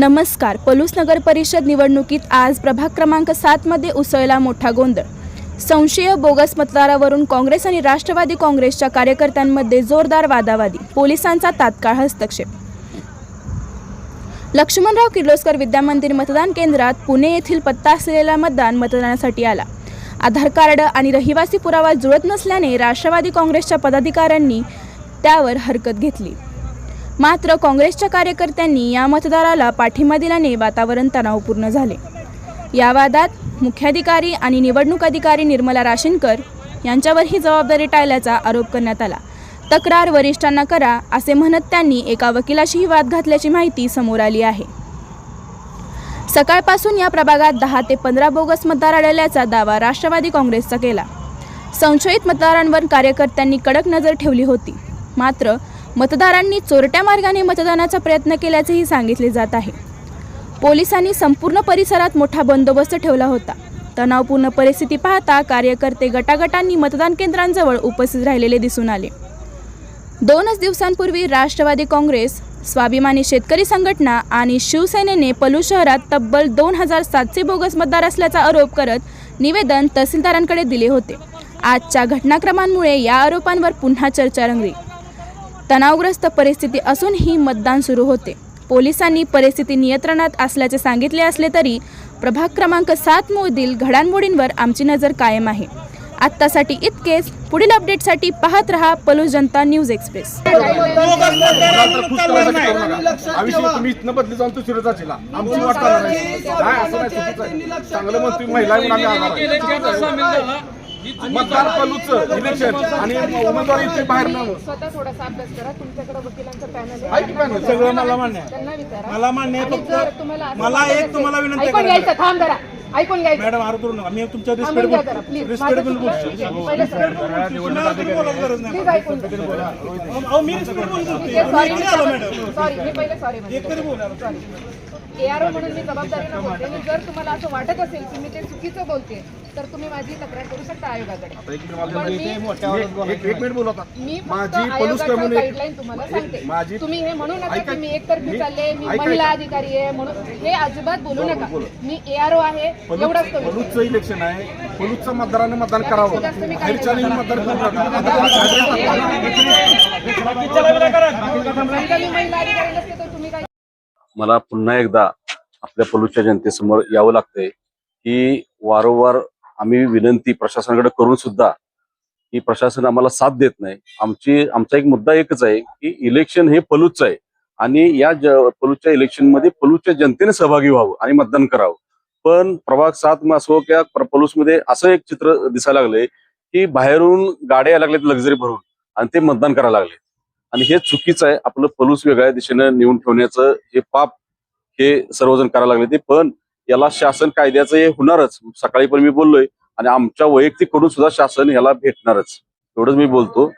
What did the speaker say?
नमस्कार. पलूस नगर परिषद निवडणुकीत आज प्रभाग क्रमांक सातमध्ये उसळला मोठा गोंधळ. संशय बोगस मतदारावरून काँग्रेस आणि राष्ट्रवादी काँग्रेसच्या कार्यकर्त्यांमध्ये जोरदार वादावादी. पोलिसांचा तात्काळ हस्तक्षेप. लक्ष्मणराव किर्लोस्कर विद्यामंदिर मतदान केंद्रात पुणे येथील पत्ता असलेला मतदान मतदानासाठी आला. आधार कार्ड आणि रहिवासी पुरावा जुळत नसल्याने राष्ट्रवादी काँग्रेसच्या पदाधिकाऱ्यांनी त्यावर हरकत घेतली. मात्र काँग्रेसच्या कार्यकर्त्यांनी या मतदाराला पाठिंबा दिल्याने वातावरण तणावपूर्ण झाले. या वादात मुख्याधिकारी आणि निवडणूक अधिकारी निर्मला राशीनकर यांच्यावर ही जबाबदारी टाळल्याचा आरोप करण्यात आला. तक्रार वरिष्ठांना करा असे म्हणत त्यांनी एका वकिलाशीही वाद घातल्याची माहिती समोर आली आहे. सकाळपासून या प्रभागात दहा ते पंधरा बोगस मतदार आढळल्याचा दावा राष्ट्रवादी काँग्रेसचा केला. संशयित मतदारांवर कार्यकर्त्यांनी कडक नजर ठेवली होती. मात्र मतदारांनी चोरट्या मार्गाने मतदानाचा प्रयत्न केल्याचेही सांगितले जात आहे. पोलिसांनी संपूर्ण परिसरात मोठा बंदोबस्त ठेवला होता. तणावपूर्ण परिस्थिती पाहता कार्यकर्ते गटागटांनी मतदान केंद्रांजवळ उपस्थित राहिलेले दिसून आले. दोनच दिवसांपूर्वी राष्ट्रवादी काँग्रेस स्वाभिमानी शेतकरी संघटना आणि शिवसेनेने पलू शहरात तब्बल दोन हजार सातशे बोगस मतदार असल्याचा आरोप करत निवेदन तहसीलदारांकडे दिले होते. आजच्या घटनाक्रमांमुळे या आरोपांवर पुन्हा चर्चा रंगली. तणावग्रस्त परिस्थिती असूनही मतदान सुरू होते. पोलिसांनी परिस्थिती नियंत्रणात असल्याचे सांगितले असले तरी प्रभाग क्रमांक सात मधील घडामोडींवर आमची नजर कायम आहे. आत्तासाठी इतकेच. पुढील अपडेटसाठी पाहत रहा पलूस जनता न्यूज एक्सप्रेस. चांगलं मतदार पलूचं इलेक्शन आणि उमेदवार इथे बाहेर स्वतः थोडासा अभ्यास करा. तुमच्याकडे वकिलांचं पॅनल आहे. की? सगळं मला मान्य आहे. त्यांना विचारा. मला मान्य आहे आणि जर फक्त तुम्हाला असं मला एक तुम्हाला विनंती ऐकून करायची घ्यायचं थांब जरा. ऐकून घ्यायचं. मॅडम आरोप करू नका. मी तुमच्या थांबून घ्या जरा रिस्पेक्ट प्लीज रिस्पेक्टबल माझं चुकलं. ठीक आहे, पहिलं सर बोलायची गरज नाही. प्लीज ऐकून घ्या. अहो, मी रिस्पेक्टबल बोलतोय ते मी सॉरी किती आलो मॅडम. सॉरी मी पहिले सॉरी बोला. एआरओ म्हणून मी बोलते. आणि जर तुम्हाला असं वाटत असेल की मी ते चुकीचं बोलते तर तुम्ही माझी तक्रार करू शकता आयोगाकडे माझी पलूस गाईडलाईन तुम्हाला सांगते तुम्ही हे म्हणू नका की मी एकतर्फी चालले मी महिला. अधिकारी आहे म्हणून हे अजिबात बोलू नका बोला. मी एआरओ आहे एवढाच पलूचं इलेक्शन आहे पलूचं मतदारांनी मतदान करावं मतदान करू मला पुन्हा एकदा आपल्या पलूच्या जनतेसमोर यावं लागतंय की वारंवार आम्ही विनंती प्रशासनाकडे करून सुद्धा की प्रशासन आम्हाला साथ देत नाही. आमची आमचा एक मुद्दा एकच आहे की इलेक्शन हे पलूच आहे. आणि या ज पलूच्या इलेक्शनमध्ये पलूच्या जनतेने सहभागी व्हावं आणि मतदान करावं. पण प्रभाग सात असो किंवा पलूसमध्ये असं एक चित्र दिसायला लागलंय की बाहेरून गाड्या यायला लागल्यात लक्झरी भरून आणि ते मतदान करायला लागले. आणि हे चुकीचं आहे. आपलं पलूस वेगळ्या दिशेनं नेऊन ठेवण्याचं हे पाप हे सर्वजण करायला लागले ते. पण याला शासन कायद्याचं हे होणारच सकाळी पण मी बोललोय आणि आमच्या वैयक्तिककडून सुद्धा शासन याला भेटणारच. एवढंच मी बोलतो.